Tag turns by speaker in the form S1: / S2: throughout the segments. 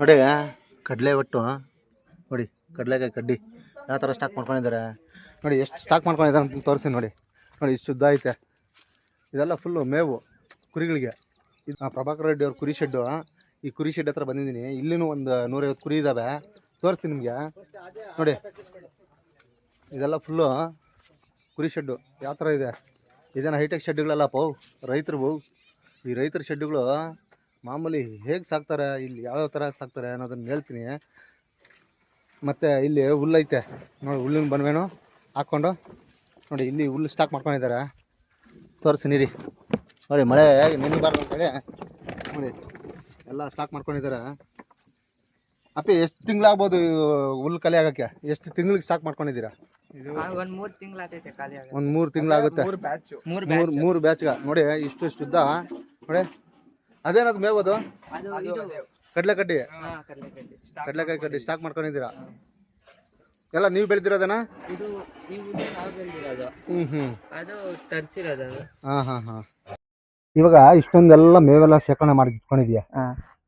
S1: ನೋಡಿ, ಕಡಲೆ ಒಟ್ಟು. ನೋಡಿ, ಕಡಲೆಕಾಯಿ ಕಡ್ಡಿ. ಯಾವ ಥರ ಸ್ಟಾಕ್ ಮಾಡ್ಕೊಂಡಿದ್ದಾರೆ? ನೋಡಿ, ಎಷ್ಟು ಸ್ಟಾಕ್ ಮಾಡ್ಕೊಂಡಿದ್ದಾರೆ ಅಂತ ತೋರಿಸಿ ನೋಡಿ. ನೋಡಿ, ಇಷ್ಟು ಶುದ್ಧ ಐತೆ. ಇದೆಲ್ಲ ಫುಲ್ಲು ಮೇವು, ಕುರಿಗಳಿಗೆ. ಇದು ಪ್ರಭಾಕರ್ ರೆಡ್ಡಿ ಅವ್ರ ಕುರಿ ಶೆಡ್ಡು ಈ ಕುರಿ ಶೆಡ್ ಹತ್ರ ಬಂದಿದ್ದೀನಿ. ಇಲ್ಲಿನೂ ಒಂದು ನೂರೈವತ್ತು ಕುರಿ ಇದ್ದಾವೆ ತೋರಿಸ್ತೀನಿ ನಿಮಗೆ. ನೋಡಿ, ಇದೆಲ್ಲ ಫುಲ್ಲು ಕುರಿ ಶೆಡ್ಡು ಯಾವ ಥರ ಇದೆ? ಇದೇನು ಹೈಟೆಕ್ ಶೆಡ್ಡುಗಳೆಲ್ಲ ಪೌ. ರೈತರು. ಈ ರೈತರ ಶೆಡ್ಡುಗಳು ಮಾಮೂಲಿ ಹೇಗೆ ಸಾಕ್ತಾರೆ ಇಲ್ಲಿ ಯಾವ್ಯಾವ ಥರ ಸಾಕ್ತಾರೆ ಅನ್ನೋದನ್ನ ಹೇಳ್ತೀನಿ. ಮತ್ತು ಇಲ್ಲಿ ಹುಲ್ಲೈತೆ ನೋಡಿ ಹುಲ್ಲಿನ ಬನ್ವೇನು ಹಾಕ್ಕೊಂಡು. ನೋಡಿ ಇಲ್ಲಿ ಹುಲ್ಲು ಸ್ಟಾಕ್ ಮಾಡ್ಕೊಂಡಿದ್ದಾರೆ. ತೋರಿಸಿ ನೀರಿ. ನೋಡಿ ಮಳೆ ನೆನಿಬಾರ್ದು ಅಂತೇಳಿ ನೋಡಿ ಎಲ್ಲ ಸ್ಟಾಕ್ ಮಾಡ್ಕೊಂಡಿದ್ದಾರೆ. ಅಪ್ಪಿ ಎಷ್ಟು ತಿಂಗಳಾಗ್ಬೋದು ಹುಲ್ಲು ಕಲೆ ಆಗೋಕ್ಕೆ? ಎಷ್ಟು ತಿಂಗ್ಳಿಗೆ ಸ್ಟಾಕ್ ಮಾಡ್ಕೊಂಡಿದ್ದೀರಾ?
S2: ಒಂದ್ ಮೂರ್
S1: ಒಂದು ಮೂರು ತಿಂಗಳಾಗುತ್ತೆ.
S2: ಆಗುತ್ತೆ
S1: ಮೂರು ಮೂರು ಬ್ಯಾಚ್ಗ ನೋಡಿ ಇಷ್ಟು ಇಷ್ಟು ಉದ್ದ. ನೋಡಿ ಅದೇನದು ಮೇವು
S2: ಅದು? ಕಡಲೆಕಡ್ಡಿ.
S1: ಕಡಲೆ ಕಡ್ಡಿ
S2: ಹಾ ಕಡ್ಲೆಕಾಯಿ
S1: ಕಡ್ಡಿ ಸ್ಟಾಕ್ ಮಾಡ್ಕೊಂಡಿದ್ದೀರಾ? ಎಲ್ಲ ನೀವು ಬೆಳೆದಿರೋದನ
S2: ಇದು ನೀವು ನಾವು ಬೆಳ್ದಿರೋದು.
S1: ಹ್ಞೂ ಹ್ಞೂ
S2: ಅದು ತರ್ಸಿರೋದು ಅದು.
S1: ಹಾಂ ಹಾಂ ಹಾಂ. ಇವಾಗ ಇಷ್ಟೊಂದೆಲ್ಲ ಮೇವೆಲ್ಲ ಶೇಖರಣೆ ಮಾಡಿ ಇಟ್ಕೊಂಡಿದ್ಯಾ.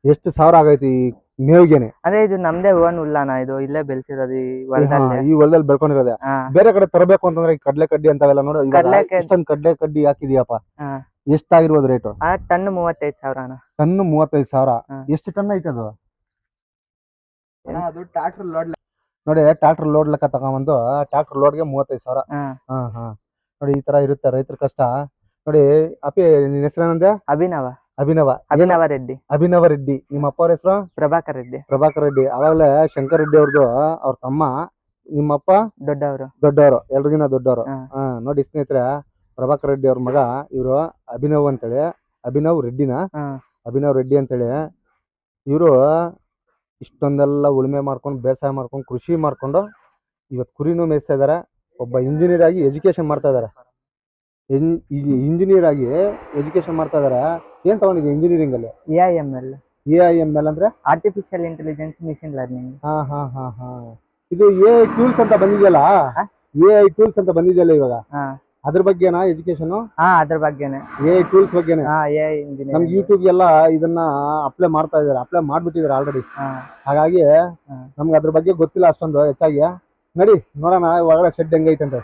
S1: ಎಷ್ಟು ಸಾವಿರ ಆಗೈತಿ ಈ ಮೇವ್ಗೆನೆ?
S2: ಅದೇ ಇದು ನಮ್ದೇ ಓನ್ ಉಲ್ಲಾನ ಇದು ಇಲ್ಲೇ ಬೆಳೆಸಿರೋದು ಈ
S1: ಹಾ, ಈ ಹೊಲದಲ್ಲಿ ಬೆಳ್ಕೊಂಡಿರೋದೆ. ಬೇರೆ ಕಡೆ ತರಬೇಕು ಅಂತಂದ್ರೆ ಈ ಕಡಲೆ ಕಡ್ಡಿ ಅಂತಾವೆಲ್ಲ ನೋಡಿ
S2: ಕಡಲೆ
S1: ಇಷ್ಟೊಂದು ಕಡ್ಲೆ ಕಡ್ಡಿ ಹಾಕಿದ್ಯಪ್ಪ.
S2: ಹಾ.
S1: ಎಷ್ಟಾಗಿರ್ಬೋದು ರೇಟು
S2: ಆ ಟನ್ ಮೂವತ್ತೈದು ಸಾವಿರ
S1: ಟನ್ ಮೂವತ್ತೈದು ಸಾವಿರ.
S2: ಹಾ.
S1: ಎಷ್ಟು ಟನ್ ಐತೆ ಅದು?
S2: ಅದು ಟ್ರಾಕ್ಟರ್ ಲೋಡ್
S1: ನೋಡಿ ಟ್ರಾಕ್ಟರ್ ಲೋಡ್ ಲೆಕ್ಕ ತಗೊಂಬಂದು ಟ್ರಾಕ್ಟರ್ ಲೋಡ್ಗೆ ಮೂವತ್ತೈದು ಸಾವಿರ.
S2: ಹಾ.
S1: ಹಾ ಹಾ. ನೋಡಿ ಈ ತರ ಇರುತ್ತೆ ರೈತರ ಕಷ್ಟ. ನೋಡಿ ಅಪ್ಪಿ ನಿನ್ನ ಹೆಸರೇನಂದೆ
S2: ಅಭಿನವ.
S1: ಅಭಿನವ. ಏನು?
S2: ಅಭಿನವ ರೆಡ್ಡಿ.
S1: ಅಭಿನವ ರೆಡ್ಡಿ. ನಿಮ್ಮ ಅಪ್ಪ ಅವ್ರ ಹೆಸರು?
S2: ಪ್ರಭಾಕರ್ ರೆಡ್ಡಿ.
S1: ಪ್ರಭಾಕರ್ ರೆಡ್ಡಿ. ಅವಾಗಲೇ ಶಂಕರ್ ರೆಡ್ಡಿ ಅವ್ರದ್ದು ಅವ್ರ ತಮ್ಮ ನಿಮ್ಮಪ್ಪ?
S2: ದೊಡ್ಡವರು.
S1: ದೊಡ್ಡವರು. ಎಲ್ರಿಗಿನ ದೊಡ್ಡವರು.
S2: ಹಾ.
S1: ಹಾ ನೋಡಿ ಸ್ನೇಹಿತರೆ ಪ್ರಭಾಕರ್ ರೆಡ್ಡಿ ಅವ್ರ ಮಗ ಇವರು ಅಭಿನವ್ ಅಂತೇಳಿ. ಅಭಿನವ್ ರೆಡ್ಡಿನ? ಅಭಿನವ್ ರೆಡ್ಡಿ ಅಂತೇಳಿ. ಇವರು ಇಷ್ಟೊಂದೆಲ್ಲ ಉಳುಮೆ ಮಾಡ್ಕೊಂಡು ಬೇಸಾಯ ಮಾಡ್ಕೊಂಡು ಕೃಷಿ ಮಾಡ್ಕೊಂಡು ಇವತ್ತು ಕುರಿನೂ ಮೇಯಿಸ್ತಾ ಇದ್ದಾರೆ ಒಬ್ಬ ಇಂಜಿನಿಯರ್ ಆಗಿ ಎಜುಕೇಶನ್ ಮಾಡ್ತಾ ಇದ್ದಾರೆ ಇಂಜಿನಿಯರ್ ಆಗಿ ಎಜುಕೇಶನ್ ಮಾಡ್ತಾ ಇದ್ದಾರೆ ಏನ್ ತಗೊಂಡಿದ್ದೆ ಇಂಜಿನಿಯರಿಂಗ್ ಅಲ್ಲಿ?
S2: A I M L
S1: A I M L ಅಂದ್ರೆ?
S2: ಆರ್ಟಿಫಿಷಿಯಲ್ ಇಂಟೆಲಿಜೆನ್ಸ್ ಮಿಷಿನ್ ಲರ್ನಿಂಗ್
S1: ಹಾ ಹಾ ಹಾ ಹಾ. ಇದು ಎ ಐ ಟೂಲ್ಸ್ ಅಂತ ಬಂದಿದೆಯಲ್ಲ? ಎ ಐ ಟೂಲ್ಸ್ ಅಂತ ಬಂದಿದೆಯಲ್ಲ ಇವಾಗ? ಅದ್ರ ಬಗ್ಗೆನಾ ಎಜುಕೇಶನ್
S2: ಹಾ ಅದ್ರ ಬಗ್ಗೆನೆ.
S1: A tools ಬಗ್ಗೆನೆ?
S2: ಹಾ ಎ
S1: ನಮ್ಗೆ ಯೂಟ್ಯೂಬ್ ಎಲ್ಲ ಇದನ್ನ ಅಪ್ಲೈ ಮಾಡ್ತಾ ಇದಾರೆ ಅಪ್ಲೈ ಮಾಡ್ಬಿಟ್ಟಿದಾರೆ ಆಲ್ರೆಡಿ
S2: ಹಾ.
S1: ಹಾಗಾಗಿ ನಮ್ಗೆ ಅದ್ರ ಬಗ್ಗೆ ಗೊತ್ತಿಲ್ಲ ಅಷ್ಟೊಂದು ಹೆಚ್ಚಾಗಿ. ನಡಿ ನೋಡೋಣ ಒಳಗಡೆ ಶೆಡ್ ಹೆಂಗೈತೆ
S2: ಅಂತ.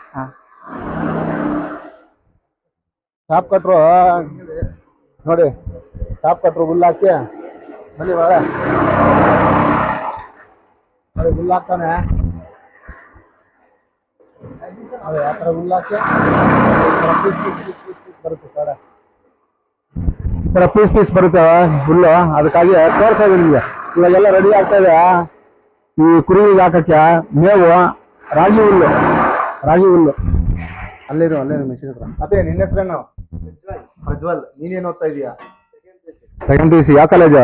S1: ಟಾಪ್ ಕಟ್ರು ನೋಡಿ ಟಾಪ್ ಕಟ್ರು ಹುಲ್ಲು ಹಾಕಿ. ಬನ್ನಿ ಒಳಗೆ ನೋಡಿ ಹುಲ್ಲು ಹಾಕ್ತಾನೆ. ನೋಡಿ ಆ ಥರ ಹಾಕಿ ಬರುತ್ತೆ ಈ ಥರ ಪೀಸ್ ಪೀಸ್ ಬರುತ್ತೆ ಹುಲ್ಲು. ಅದಕ್ಕಾಗಿ ತೋರಿಸೋದು ನಿಮಗೆ. ಇವಾಗೆಲ್ಲ ರೆಡಿ ಆಗ್ತಾ ಇದೆ. ಈ ಕುರಿಗಳಿಗೆ ಹಾಕಕ್ಕೆ ಮೇವು, ರಾಗಿ ಹುಲ್ಲು. ರಾಗಿ ಹುಲ್ಲು. ಅಲ್ಲೇನು ಅಲ್ಲೇನು ಮೆಷಿನ್ ಹತ್ರ. ಅದೇ, ನಿನ್ನ ಹೆಸರೇನು? ಪ್ರಜ್ವಲ್. ನೀನೇನು ಓದ್ತಾ ಇದೀಯಾ? ಸೆಕೆಂಡ್ ಪಿ ಸಿ ಯಾವ ಕಾಲೇಜು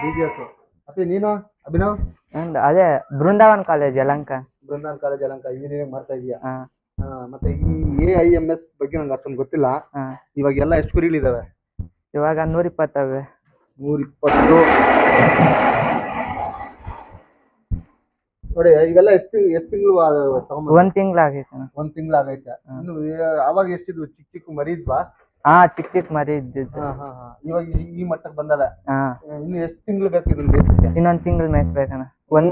S1: ಬಿ ಜಿ ಎಸ್ ಅಪ್ಪಿ, ನೀನು? ಅಭಿನವ್?
S2: ಅದೇ ಬೃಂದಾವನ್ ಕಾಲೇಜ್ ಯಲಂಕ.
S1: ಬೃಂದಾವನ್ ಕಾಲೇಜ್ ಅಲಂಕ ಇಂಜಿನಿಯರಿಂಗ್ ಮಾಡ್ತಾ ಇದೀಯಾ? ಮತ್ತೆ ಈ ಎ ಐ ಎಂ ಎಸ್ ಬಗ್ಗೆ ನಂಗೆ ಅಷ್ಟೊಂದು ಗೊತ್ತಿಲ್ಲ. ಇವಾಗ ಎಲ್ಲ ಎಷ್ಟು ಕುರಿಗಳಿದಾವೆ
S2: ಇವಾಗ ನೂರ ಇಪ್ಪತ್ತವೆ
S1: ನೂರ ಇಪ್ಪತ್ತು ನೋಡಿ ಇವೆಲ್ಲ ಎಷ್ಟು ಎಷ್ಟು ತಿಂಗಳು
S2: ಒಂದ್ ತಿಂಗ್ಳ ಆಗೈತೆ
S1: ಒಂದ್ ತಿಂಗ್ಳು ಆಗೈತೆ ಇನ್ನು ಅವಾಗ ಎಷ್ಟಿದ್ವು? ಚಿಕ್ಕ ಚಿಕ್ಕ ಮರಿ ಇದ್ವಾ?
S2: ಹಾ ಚಿಕ್ಕ ಚಿಕ್ಕ ಮರಿ ಇದ್ದಿದ್ದು.
S1: ಇವಾಗ ಈ- ಈ ಮಟ್ಟಕ್ಕೆ ಬಂದವೆ. ಇನ್ನು ಎಷ್ಟು ತಿಂಗಳು ಬೇಕು ಇದನ್ನ ಬೇಯಿಸಕ್ಕೆ
S2: ಇನ್ನೊಂದ್ ತಿಂಗಳು ಮೇಯ್ಸ್ಬೇಕಣ್ಣ. ಒಂದ್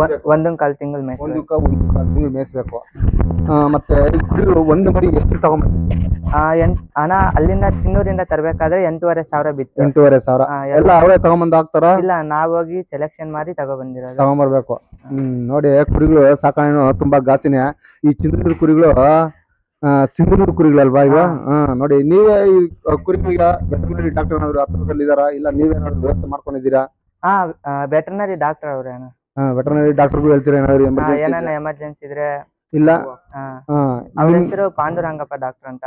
S1: ಒಂದ್
S2: ಒಂದೊಂದ್ ಕಾಲ್ ತಿಂಗಳು ಮೇಯ್ಸ್ಬೇಕು.
S1: ಒಂದಕ್ಕ ಒಂದು ಕಾಲು ತಿಂಗಳು ಮೇಯಿಸ್ಬೇಕು. ಆ, ಮತ್ತೆ ಇದು ಒಂದು ಮರಿ ಎಷ್ಟು ತಗೊಂಬಂದಿ?
S2: ಆ ಎಂಟ್ ಅಣ್ಣ ಅಲ್ಲಿಂದ ಚಿನ್ನೂರಿಂದ ತರಬೇಕಾದ್ರೆ ಎಂಟೂವರೆ ಸಾವಿರ ಬಿತ್ತು.
S1: ಎಂಟೂವರೆ ಸಾವಿರ.
S2: ಹಾ,
S1: ಎಲ್ಲ ಅವರೇ ತಗೊಂಬಂದ್ ಹಾಕ್ತಾರ?
S2: ಇಲ್ಲ ನಾವ್ ಹೋಗಿ ಸೆಲೆಕ್ಷನ್ ಮಾಡಿ ತಗೊಬಂದಿರೋದು.
S1: ತಗೊಂಬರ್ಬೇಕು. ಹ್ಮ್ ನೋಡಿ ಕುರಿಗಳು ಸಾಕಣೆನು ತುಂಬಾ ಗಾಸಿನೇ ಈ ಚಿನ್ನೂರು ಕುರಿಗಳು ಸಿಂಧನೂರು ಕುರಿಗಳಲ್ವಾ ಇವ? ಹಾ. ನೋಡಿ ನೀವೇ ಈ ಕುರಿಗಳಿಗೆ ವೆಟರ್ನರಿ ಡಾಕ್ಟರ್ ಏನಾದ್ರು ಹತ್ರದಲ್ಲಿ ಇದಾರಾ ಇಲ್ಲ ನೀವೇನಾದ್ರು ವ್ಯವಸ್ಥೆ ಮಾಡ್ಕೊಂಡಿದ್ದೀರಾ?
S2: ಹಾ ವೆಟರ್ನರಿ ಡಾಕ್ಟರ್ ಅವ್ರೆ ಅಣ್ಣ.
S1: ವೆಟರ್ನರಿ ಡಾಕ್ಟರ್ಗೂ ಹೇಳ್ತೀರಾ ಏನಾದ್ರು ಎಮರ್ಜೆನ್ಸಿ
S2: ಏನಾನ ಎಮರ್ಜೆನ್ಸಿ ಇದ್ರೆ
S1: ಇಲ್ಲ.
S2: ಅವ್ರ ಹೆಸರು ಪಾಂಡುರಂಗಪ್ಪ ಡಾಕ್ಟರ್ ಅಂತ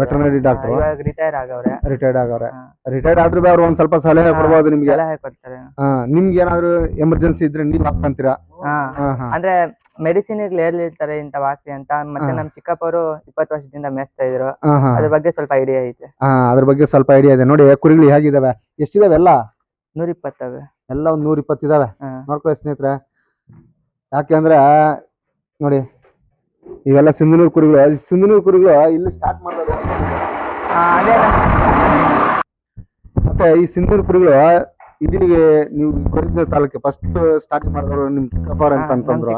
S1: ವೆಟರ್ನರಿ ಡಾಕ್ಟರ್
S2: ಇವಾಗ ರಿಟೈರ್ ಆಗವ್ರೆ.
S1: ರಿಟೈರ್ಡ್ ಆಗವ್ರೆ. ರಿಟೈರ್ಡ್ ಆದ್ರೂ ಅವ್ರು ಒಂದ್ ಸ್ವಲ್ಪ ಸಲಹೆ ಕೊಡ್ಬೋದು ನಿಮ್ಗೆ.
S2: ಸಲಹೆ ಕೊಡ್ತಾರೆ.
S1: ನಿಮ್ಗೆ ಏನಾದ್ರು ಎಮರ್ಜೆನ್ಸಿ ಇದ್ರೆ ನೀವ್ ಹಾಕೊಂತೀರಾ
S2: ಅಂದ್ರೆ ಮೆಡಿಸಿನ್ ಹೇಳಿರ್ತಾರೆ ಇಂತ ವಾಕ್ರಿ ಅಂತ ಮತ್ತೆ ನಮ್ ಚಿಕ್ಕಪ್ಪರು ಇಪ್ಪತ್ತು ವರ್ಷದಿಂದ ಮೇಸ್ತಾ ಇದ್ರು. ಅದ್ರ ಬಗ್ಗೆ ಸ್ವಲ್ಪ ಐಡಿಯಾ ಐತೆ.
S1: ಅದ್ರ ಬಗ್ಗೆ ಸ್ವಲ್ಪ ಐಡಿಯಾ ಇದೆ. ನೋಡಿ ಕುರಿಗಳು ಹೇಗಿದಾವೆ? ಎಷ್ಟಿದಾವೆ ಎಲ್ಲ?
S2: ನೂರ ಇಪ್ಪತ್ತವೆ
S1: ಎಲ್ಲ ಒಂದ್ ನೂರ ಇದಾವೆ.
S2: ಹಾ.
S1: ನೋಡ್ಕೊಳ್ಳಿ ಸ್ನೇಹಿತರೆ. ಯಾಕೆ ಅಂದ್ರೆ ನೋಡಿ ಇವೆಲ್ಲ ಸಿಂಧನೂರು ಕುರಿಗಳು. ಸಿಂಧನೂರು ಕುರಿಗಳು ಇಲ್ಲಿ ಸ್ಟಾರ್ಟ್ ಮಾಡೋದು ಮತ್ತೆ ಈ ಸಿಂಧನೂರು ಕುರಿಗಳು ಇಲ್ಲಿಗೆ ನೀವು ಕೊರಿದ ತಾಲೂಕು ಫಸ್ಟ್ ಸ್ಟಾರ್ಟ್ ಮಾಡಿದ್ರು ನಿಮ್ ಚಿಕ್ಕಪ್ಪ ಅವ್ರು ಅಂತ ಅಂತಂದ್ರು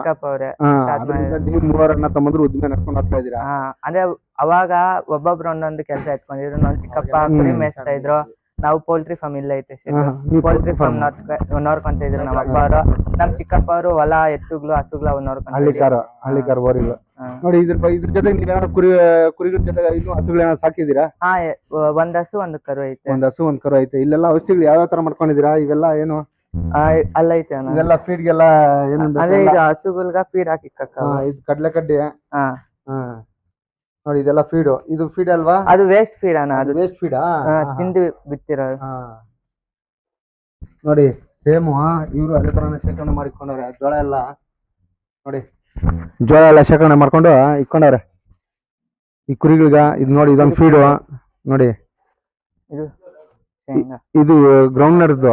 S1: ಅದರಿಂದ ನೀವು ಮೂವರನ್ನ ತಮ್ಮಂದ್ರು ಉದ್ದಿಮೆ ನಡ್ಕೊಂಡು ಹೋಗ್ತಾ ಇದೀರಾ
S2: ಅಂದ್ರೆ ಅವಾಗ ಒಬ್ಬೊಬ್ರು ಒಂದೊಂದು ಕೆಲಸ ಎತ್ಕೊಂಡಿದ್ರು. ನನ್ನ ಚಿಕ್ಕಪ್ಪ ಕುರಿ ಮೇಯಿಸ್ತಾ ಇದ್ರು. ನಾವು ಪೌಲ್ಟ್ರಿ ಫಾರ್ಮ್ ಇಲ್ಲ ಐತೆ ಪೌಲ್ಟ್ರಿ. ಫಾರ್ಮ್ ನೋಡ್ಕೊಂತ ಇದ್ರು ನಮ್ಮ ಅಪ್ಪ ಅವರು. ನಮ್ ಚಿಕ್ಕಪ್ಪ ಅವರು ಹೊಲ ಎತ್ತುಗಳು ಹಸುಗಳು ಅವ್ರು ನೋಡ್ಕೊಂತ
S1: ಹಳ್ಳಿಕಾರ ಹಳ್ಳಿಕಾರ ಬೋರಿಲ್ಲ ನೋಡಿ ಇದ್ರ ಇದ್ರ ಜೊತೆ ನೀವು ಏನಾದ್ರು ಕುರಿ ಕುರಿಗಳ ಜೊತೆ ಇನ್ನು ಹಸುಗಳೇನಾದ್ರು ಸಾಕಿದೀರಾ
S2: ಹಾ ಒಂದ್ ಹಸು ಒಂದು ಕರು ಐತೆ.
S1: ಒಂದ್ ಹಸು ಒಂದ್ ಕರು ಐತೆ. ಇಲ್ಲೆಲ್ಲ ಔಷಧಿಗಳು ಯಾವ ತರ ಮಾಡ್ಕೊಂಡಿದೀರಾ ಇವೆಲ್ಲ ಏನು?
S2: ಅಲ್ಲ ಐತೆ
S1: ಇವೆಲ್ಲ ಫೀಡ್ಗೆಲ್ಲ ಏನು
S2: ಅದೇ ಇದು ಹಸುಗಳ್ಗ ಫೀಡ್ ಹಾಕಿ ಕಕ್ಕ
S1: ಇದು ಕಡ್ಲೆ ಕಡ್ಡಿ
S2: ಹಾ.
S1: ಹಾ. ನೋಡಿ ಇದೆಲ್ಲ ಫೀಡ್ ಇದು ಫೀಡ್ ಅಲ್ವಾ?
S2: ಅದು ವೇಸ್ಟ್ ಫೀಡ್ ಅಣ್ಣ ಅದು
S1: ವೇಸ್ಟ್ ಫೀಡಾ
S2: ತಿಂದು ಬಿತ್ತಿರೋದು
S1: ಹಾ. ನೋಡಿ ಸೇಮು ಇವರು ಅದೇ ತರನೇ ಶೇಖರಣೆ ಮಾಡಿಕೊಂಡವ್ರೆ ಜೋಳ ಎಲ್ಲ. ನೋಡಿ ಜೋಳ ಎಲ್ಲ ಶೇಖರಣೆ ಮಾಡ್ಕೊಂಡು ಇಕ್ಕೊಂಡವ್ರೆ. ಈ ಕುರಿಗಳಿಗ ಇದು ನೋಡಿ ಇದೊಂದು ಫೀಡು ನೋಡಿ
S2: ಇದು
S1: ಇದು ಗ್ರೌಂಡ್ ನಡ್ದು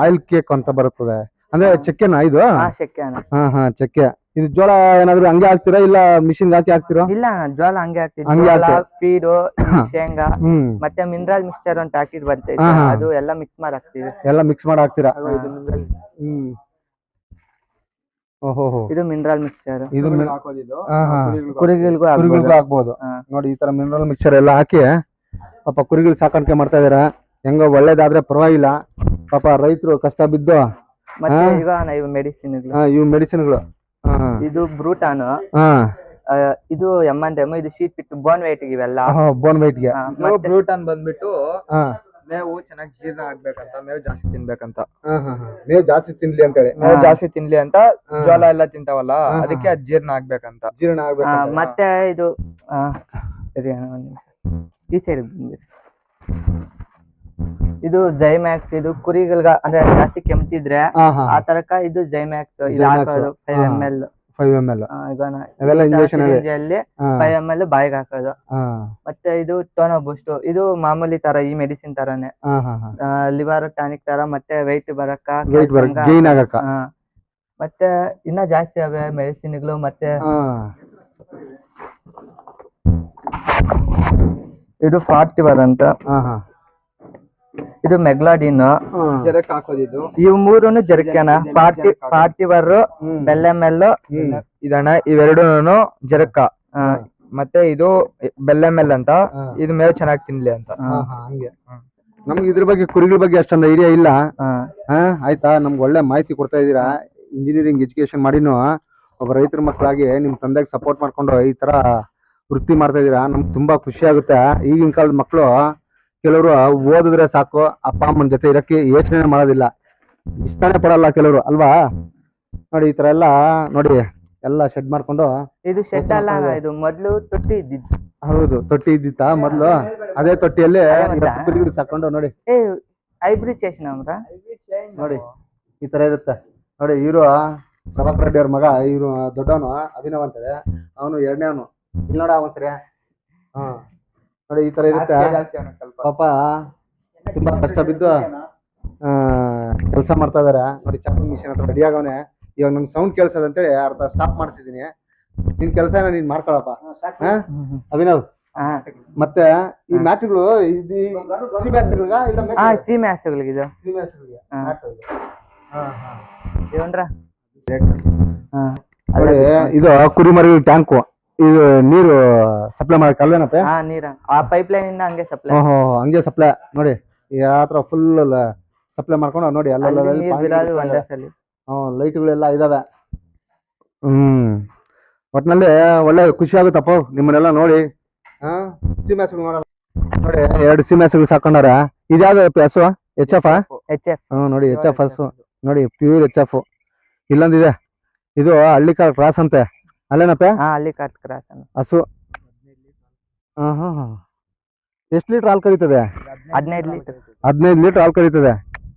S1: ಆಯಿಲ್ ಕೇಕ್ ಅಂತ ಬರುತ್ತದೆ. ಅಂದ್ರೆ ಚಕ್ಕೆನಾ ಇದು?
S2: ಹಾ
S1: ಹಾ ಚಕ್ಕೆ. ಇದು ಜೋಳ ಏನಾದ್ರು ಹಂಗೆ ಹಾಕ್ತೀರಾ ಇಲ್ಲ ಮಿಷಿನ್ ಹಾಕಿ ಹಾಕ್ತೀರಾ?
S2: ಇಲ್ಲ ಜೋಳ ಹಂಗೆ ಹಾಕ್ತಿದ್ವಿ
S1: ಹಂಗೆ
S2: ಜೋಳ
S1: ಹಾಕ್ತೀವಿ.
S2: ಫೀಡು ಶೇಂಗಾ
S1: ಹ್ಮ್.
S2: ಮತ್ತೆ ಮಿನರಲ್ ಮಿಕ್ಸ್ಚರ್ ಒಂದ್ ಪ್ಯಾಕೆಟ್ ಬರ್ತೈತೆ
S1: ಹಾ, ಹಾ.
S2: ಅದು ಎಲ್ಲ ಮಿಕ್ಸ್ ಮಾಡಿ ಹಾಕ್ತಿವಿ.
S1: ಎಲ್ಲ ಮಿಕ್ಸ್ ಮಾಡಿ ಹಾಕ್ತೀರಾ? ಹ್ಮ್. ಓಹೋ
S2: ಇದು ಮಿನರಲ್ ಮಿಕ್ಸ್ಚರ್
S1: ಇದು ಮಿನ್- ಹಾ ಹಾ.
S2: ಕುರಿಗಳಿಗೂ
S1: ಕುರಿಗಳಿಗೂ
S2: ಹಾಕ್ಬೋದು.
S1: ಹಾಕ್ಬೋದು.
S2: ಹಾ.
S1: ನೋಡಿ ಈ ತರ ಮಿನರಲ್ ಮಿಕ್ಸರ್ ಎಲ್ಲ ಹಾಕಿ ಪಾಪ ಕುರಿಗಳು ಸಾಕಾಣಿಕೆ ಮಾಡ್ತಾ ಇದಾರೆ. ಹೆಂಗೋ ಒಳ್ಳೇದಾದ್ರೆ ಪರವಾಗಿಲ್ಲ. ಪಾಪ ರೈತರು ಕಷ್ಟ ಬಿದ್ದು
S2: ಮತ್ತೆ ಈಗ ಮೆಡಿಸಿನ್
S1: ಆ, ಇವು ಮೆಡಿಸಿನ್ಗಳು
S2: ಇದು ಬ್ರೂಟಾನ್.
S1: ಹಾ.
S2: ಇದು ಎಂ ಅಂಡ್ ಎಂ ಇದು ಶೀಟ್ ಬಿಟ್ಟು ಬೋನ್ ವೈಟ್ ಇವೆಲ್ಲ.
S1: ಬೋನ್ ವೈಟ್ಗೆ.
S3: ಬ್ರೂಟಾನ್ ಬಂದ್ಬಿಟ್ಟು ಮೇವು ಚೆನ್ನಾಗಿ ಜೀರ್ಣ ಆಗ್ಬೇಕಂತ ಮೇವು ಜಾಸ್ತಿ ತಿನ್ಬೇಕಂತ.
S1: ಹಾ ಹಾ ಹಾ. ಮೇವು ಜಾಸ್ತಿ ತಿನ್ಲಿ ಅಂತೇಳಿ
S3: ಮೇವು ಜಾಸ್ತಿ ತಿನ್ಲಿ ಅಂತ. ಜೋಳ ಎಲ್ಲ ತಿಂತಾವಲ್ಲ. ಅದಕ್ಕೆ ಅದ್ ಜೀರ್ಣ ಆಗ್ಬೇಕಂತ.
S1: ಜೀರ್ಣ ಆಗ್ಬೇಕು
S2: ಮತ್ತೆ ಇದು. ಈ ಸೈಡ್ ಬಂದ್ಬಿಡಿ. ಇದು ಜೈಮ್ಯಾಕ್ಸ್ ಇದು ಕುರಿಗಳಿಗೆ ಅಂದ್ರೆ ಜಾಸ್ತಿ ಕೆಮ್ತಿದ್ರೆ ಆ ತರಕ ಇದು ಜೈಮ್ಯಾಕ್ಸ್. Five. M L
S1: five M L injection
S2: five M L ಬಾಯಿಗೆ ಹಾಕೋದು. ಮತ್ತೆ ಇದು ಟೋನೋ ಬೂಸ್ಟ್ ಇದು ಮಾಮೂಲಿ ತರ ಈ ಮೆಡಿಸಿನ್ ತರಾನೇ. ಲಿವರ್ ಟಾನಿಕ್ ತರ ಮತ್ತೆ ವೆಯ್ಟ್ ಬರಕ್ಕ
S1: ಗೈನ್ ಆಗಕ್ಕ
S2: ಮತ್ತೆ ಇನ್ನ ಜಾಸ್ತಿ ಅವೆ ಮೆಡಿಸಿನ್ಗಳು ಮತ್ತೆ ಇದು ಫಾರ್ಟಿವರ್ ಅಂತ. ಇದು ಮೆಗ್ಲಾಡಿನ್.
S3: ಜರಕ್ ಹಾಕೋದಿದ್ದು
S2: ಇವ್ ಮೂರುನು ಜರ್ಕೆನ ಫಾರ್ಟಿ ಫಾರ್ಟಿವರ್
S3: ಬೆಲ್ಲ
S2: ಬೆಲ್ಲೆಮೆಲ್
S3: ಇದಣ್ಣ ಇವೆರಡೂನು ಜರಕ ಮತ್ತೆ ಇದು ಬೆಲ್ಲೆಮೆಲ್ ಅಂತ. ಇದ್ ಮೇವು ಚೆನ್ನಾಗಿ ತಿನ್ಲಿ ಅಂತ.
S1: ಹಂಗೆ. ನಮ್ಗೆ ಇದ್ರ ಬಗ್ಗೆ ಕುರಿಗಳ ಬಗ್ಗೆ ಅಷ್ಟೊಂದು ಐಡಿಯಾ ಇಲ್ಲ. ಹಾ. ಆಯ್ತಾ? ನಮ್ಗೆ ಒಳ್ಳೆ ಮಾಹಿತಿ ಕೊಡ್ತಾ ಇದೀರಾ ಇಂಜಿನಿಯರಿಂಗ್ ಎಜುಕೇಶನ್ ಮಾಡಿನೂ ಒಬ್ಬ ರೈತರ ಮಕ್ಕಳಾಗಿ ನಿಮ್ ತಂದೆಗೆ ಸಪೋರ್ಟ್ ಮಾಡ್ಕೊಂಡು ಈ ತರ ವೃತ್ತಿ ಮಾಡ್ತಾ ಇದೀರಾ ನಮ್ಗೆ ತುಂಬಾ ಖುಷಿ ಆಗುತ್ತೆ. ಈಗಿನ ಕಾಲದ ಮಕ್ಕಳು ಕೆಲವರು ಓದಿದ್ರೆ ಸಾಕು ಅಪ್ಪ ಅಮ್ಮನ ಜೊತೆ ಇರಕ್ಕೆ ಯೋಚನೆ ಮಾಡೋದಿಲ್ಲ. ಇಷ್ಟನೇ ಪಡಲ್ಲ ಕೆಲವರು ಅಲ್ವಾ? ನೋಡಿ ಈ ತರ ಎಲ್ಲ ನೋಡಿ ಎಲ್ಲ ಶೆಡ್ ಮಾಡ್ಕೊಂಡು
S2: ಇದು ಶೆಡ್ ಅಲ್ಲ ಅಣ್ಣ, ಇದು ಮೊದ್ಲು ತೊಟ್ಟಿ ಇದ್ದಿದ್ದು
S1: ಹೌದು ತೊಟ್ಟಿ ಇದ್ದಿತ್ತ ಮೊದ್ಲು? ಅದೇ ತೊಟ್ಟಿಯಲ್ಲಿ ಇವತ್ತು? ಕುರಿಗಳು ಸಾಕೊಂಡು ನೋಡಿ.
S2: ಏ ಹೈಬ್ರಿಡ್ ಚೇಷನ್ ಅಂದ್ರ
S1: ನೋಡಿ ಈ ತರ ಇರುತ್ತೆ. ನೋಡಿ ಇವರು ಪ್ರಭಾಕರ್ ರೆಡ್ಡಿ ಅವ್ರ ಮಗ ಇವ್ರು ದೊಡ್ಡವನು ಅಭಿನವ್ ಅಂತಾರೆ ಅವನು ಎರಡನೇವನು. ಇಲ್ಲಿ ನೋಡ ಒಂದ್ಸರಿ. ಹಾ. ನೋಡಿ ಈ ತರ ಇರುತ್ತೆ. ಪಾಪ ತುಂಬಾ ಕಷ್ಟ ಬಿದ್ದು ಕೆಲಸ ಮಾಡ್ತಾ ಇದಾರೆ. ನೋಡಿ ಚಾಪಿಂಗ್ ಮಿಷನ್ ಹತ್ರ ರೆಡಿ ಆಗವನೆ. ಇವಾಗ ನನ್ ಸೌಂಡ್ ಕೇಳಿಸೋದು ಅಂತೇಳಿ ಅರ್ಧ ಸ್ಟಾಪ್ ಮಾಡಿಸಿದೀನಿ. ನಿನ್ ಕೆಲಸ ನೀನ್ ಮಾಡ್ಕೊಳಪ್ಪ? ಅಭಿನವ್. ಮತ್ತೆ ಈ ಮ್ಯಾಟ್ಗಳು ಇದು ಸಿ ಮ್ಯಾಟ್ಗಳಿಗ ಇಲ್ಲ ಸಿ ಇದು. ಹಾ. ಹಾ
S2: ಇವಂದ್ರ ಹಾ.
S1: ನೋಡಿ ಇದು ಕುರಿಮರಿ ಟ್ಯಾಂಕು. ಇದು ನೀರು ಸಪ್ಲೈ ಮಾಡಕ್ಕೆ ಅಲ್ವೇನಪ್ಪ?
S2: ಹಾ ನೀರ. ಆ ಪೈಪ್ ಲೈನ್ ಇಂದ ಹಂಗೆ ಸಪ್ಲೈ
S1: ಓಹೋ ಹಂಗೆ ಸಪ್ಲೈ ನೋಡಿ ಯಾವ ಫುಲ್ ಸಪ್ಲೈ ಮಾಡ್ಕೊಂಡು ನೋಡಿ
S2: ಎಲ್ಲ ನೀರ್ ಬಿಡೋದು
S1: ಅಲ್ಲ
S2: ಒಂದೇ ಸಲಿ.
S1: ಹ್ಮ್ ಲೈಟ್ಗಳೆಲ್ಲ ಇದಾವೆ. ಹ್ಮ್. ಒಟ್ನಲ್ಲಿ ಒಳ್ಳೆ ಖುಷಿ ಆಗುತ್ತಪ್ಪ ನಿಮ್ಮನ್ನೆಲ್ಲ ನೋಡಿ. ಹಾ ಸೀಮೆಸ್ಗಳು ನೋಡಲ್ಲ. ನೋಡಿ ಎರಡು ಸೀಮೆಸ್ಗಳು ಸಾಕೊಂಡಾರ ಇದ್ಯಾವ್ದು ಹಸು? ಎಚ್ ಎಫ್
S2: ಎಚ್ ಎಫ್
S1: ನೋಡಿ ಎಚ್ ಎಫ್ ಹಸು. ನೋಡಿ ಪ್ಯೂರ್ ಎಚ್ ಎಫ್ ಇಲ್ಲೊಂದಿದೆ. ಇದು ಹಳ್ಳಿಕಾರ್ ಕ್ರಾಸ್ ಅಂತೆ. ಅಲ್ಲೇನಪ್ಪ?
S2: ಹಾ ಅಲ್ಲಿ ಕಟ್ ಕ್ರಾಸ್
S1: ಹಸು. ಹಾ ಹಾ ಹಾ. ಎಷ್ಟು ಲೀಟ್ರ್ ಹಾಲು ಕರೀತದೆ?
S2: ಹದಿನೈದು ಲೀಟರ್.
S1: ಹದಿನೈದು ಲೀಟ್ರ್ ಹಾಲು ಕರೀತದೆ.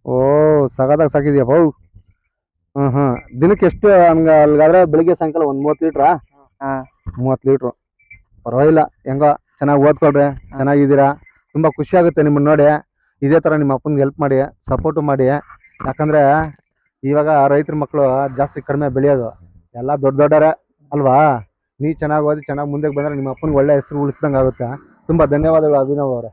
S1: ಓ ಸಗದಾಗ ಸಾಕಿದ್ಯಪ್ಪ ಅವು ಹಾ ಹಾ. ದಿನಕ್ಕೆ ಎಷ್ಟು ಹಂಗ ಅಲ್ಲಿಗಾದ್ರೆ ಬೆಳಿಗ್ಗೆ ಸಾಯಂಕಾಲ ಒಂದು ಮೂವತ್ತು ಲೀಟ್ರಾ?
S2: ಹಾ.
S1: ಮೂವತ್ತು ಲೀಟ್ರು. ಪರವಾಗಿಲ್ಲ. ಹೆಂಗೋ ಚೆನ್ನಾಗಿ ಓದ್ಕೊಳ್ರಿ. ಚೆನ್ನಾಗಿದ್ದೀರಾ? ತುಂಬಾ ಖುಷಿ ಆಗುತ್ತೆ ನಿಮ್ಮನ್ನ ನೋಡಿ. ಇದೇ ತರ ನಿಮ್ಮ ಅಪ್ಪನಿಗೆ ಹೆಲ್ಪ್ ಮಾಡಿ ಸಪೋರ್ಟು ಮಾಡಿ. ಯಾಕಂದ್ರೆ ಇವಾಗ ರೈತರ ಮಕ್ಕಳು ಜಾಸ್ತಿ ಕಡಿಮೆ ಬೆಳೆಯೋದು. ಎಲ್ಲ ದೊಡ್ಡ ದೊಡ್ಡರೆ ಅಲ್ವಾ? ನೀ ಚೆನ್ನಾಗಿ ಓದಿ, ಚೆನ್ನಾಗಿ ಮುಂದಕ್ಕೆ ಬಂದ್ರೆ ನಿಮ್ಮ ಅಪ್ಪನಿಗೆ ಒಳ್ಳೆ ಹೆಸರು ಉಳಿಸ್ದಂಗೆ ಆಗುತ್ತೆ ತುಂಬಾ ಧನ್ಯವಾದಗಳು ಅಭಿನವ್ ಅವರೇ.